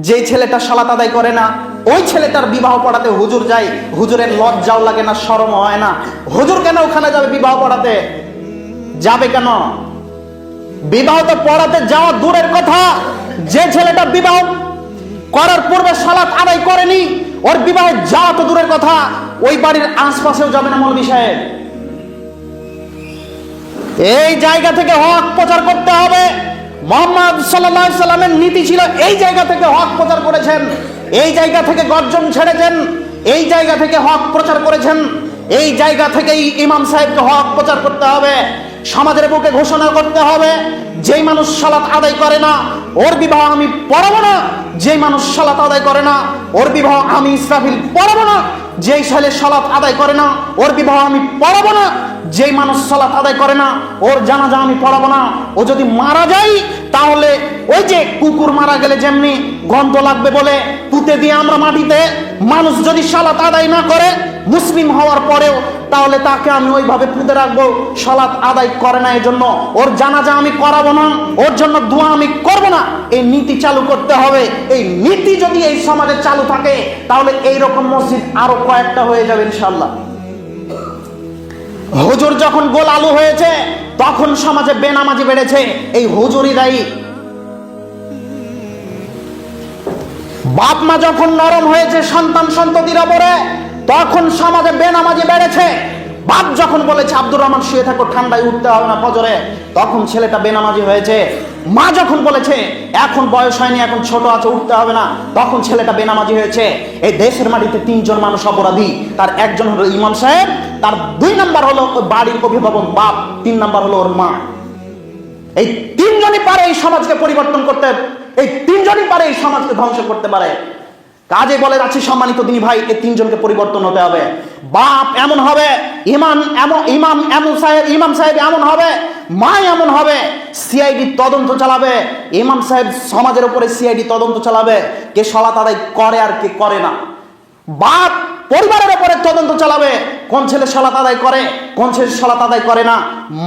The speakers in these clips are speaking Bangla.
যে ছেলেটা সালাত আদায় করে না, ওই ছেলেটার বিবাহ পড়াতে হুজুর যায়, হুজুরের লজ্জাও লাগে না শরম হয় না। হুজুর কেন ওখানে যাবে বিবাহ পড়াতে? যাবে কেন? বিবাহ তো পড়াতে যাওয়া দূরের কথা। যে ছেলেটা বিবাহ করার পূর্বে সালাত আদায় করেনি, ওর বিবাহে যাওয়া তো দূরের কথা। ওই বাড়ির আশপাশেও যাবে না মৌলবী সাহেব। এই জায়গা থেকে হক প্রচার করতে হবে। মোহাম্মদ সাল্লাহ সাল্লামের নীতি ছিল, এই জায়গা থেকে হক প্রচার করেছেন, এই জায়গা থেকে গর্জন ছেড়েছেন, এই জায়গা থেকে হক প্রচার করেছেন, এই জায়গা থেকেই ইমাম সাহেবকে হক প্রচার করতে হবে, সমাজের বুকে ঘোষণা করতে হবে, যেই মানুষ সালাত আদায় করে না, ওর বিবাহ আমি পড়াবো না, যেই মানুষ সালাত আদায় করে না, ওর বিবাহ আমি ইসরাফিল পড়াবো না, যেই ছেলে সালাত আদায় করে না, ওর বিবাহ আমি পড়াবো না যেই মানুষ সালাত আদায় করে না, ওর জানাজা আমি পড়াবো না। ও যদি মারা যায়, তাহলে ওই যে কুকুর মারা গেলে যেমনি গন্ধ লাগবে বলে পুঁতে দিয়ে আমরা মাটিতে, মানুষ যদি সালাত আদায় না করে, মুসলিম হওয়ার পরেও, তাহলে তাকে আমি ওইভাবে পুঁতে রাখব। সালাত আদায় করে না এই জন্য ওর জানাজা আমি করাবো না, ওর জন্য দোয়া আমি করব না। এই নীতি চালু করতে হবে। এই নীতি যদি এই সমাজে চালু থাকে, তাহলে এই রকম মসজিদ আরও কয়েকটা হয়ে যাবে ইনশাল্লাহ হুজুর যখন গোল আলু হয়েছে, তখন সমাজে বেনামাজি বেড়েছে। এই হুজুরই দায়ী। বাপ মা যখন নরম হয়েছে, সন্তান সন্ততির ওপরে তখন সমাজে বেনামাজি বেড়েছে। বাপ যখন বলেছে, আব্দুর রহমান, শুয়ে থাকো, ঠান্ডায় উঠতে হবে না ফজরে। তখন ছেলেটা বেনামাজি হয়েছে। মা যখন বলেছে, এখন বয়স হয়নি, এখন ছোট আছে, উঠতে হবে না। তখন ছেলেটা বেনামাজি হয়েছে। এই দেশের মাটিতে তিনজন মানুষ অপরাধী। তার একজন হলো ইমাম সাহেব তার দুই নাম্বার হলো বাড়ির অভিভাবক বাপ, তিন নাম্বার হলো ওর মা। এই তিনজনই পারে এই সমাজকে পরিবর্তন করতে, এই তিনজনই পারে এই সমাজকে ধ্বংস করতে পারে। কাজে বলে যাচ্ছি সম্মানিত দিনী ভাই, এই তিনজনকে পরিবর্তন হতে হবে। বাপ এমন হবে, ইমাম এমন ইমাম এমন সাহেব, ইমাম সাহেব এমন হবে, মা এমন হবে, সিআইডি তদন্ত চালাবে, ইমাম সাহেব সমাজের উপরে সিআইডি তদন্ত চালাবে, কে সলাত আদায় করে আর কে করে না। বাপ পরিবারের উপরে তদন্ত চালাবে কোন ছেলে সলাত আদায় করে, কোন ছেলে সলাত আদায় করে না?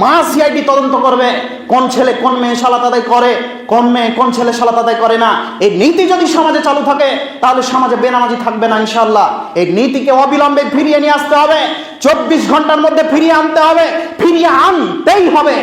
মা সিআইডি তদন্ত করবে, কোন ছেলে কোন মেয়ে সলাত আদায় করে, কোন মেয়ে কোন ছেলে সলাত আদায় করে না? এই নীতি যদি সমাজে চালু থাকে, তাহলে সমাজে বেনামাজি থাকবে না ইনশাল্লাহ এই নীতিকে অবিলম্বে ফিরিয়ে নিয়ে আসতে হবে, চব্বিশ ঘণ্টার মধ্যে ফিরিয়ে আনতে হবে, ফিরিয়ে আনতেই হবে।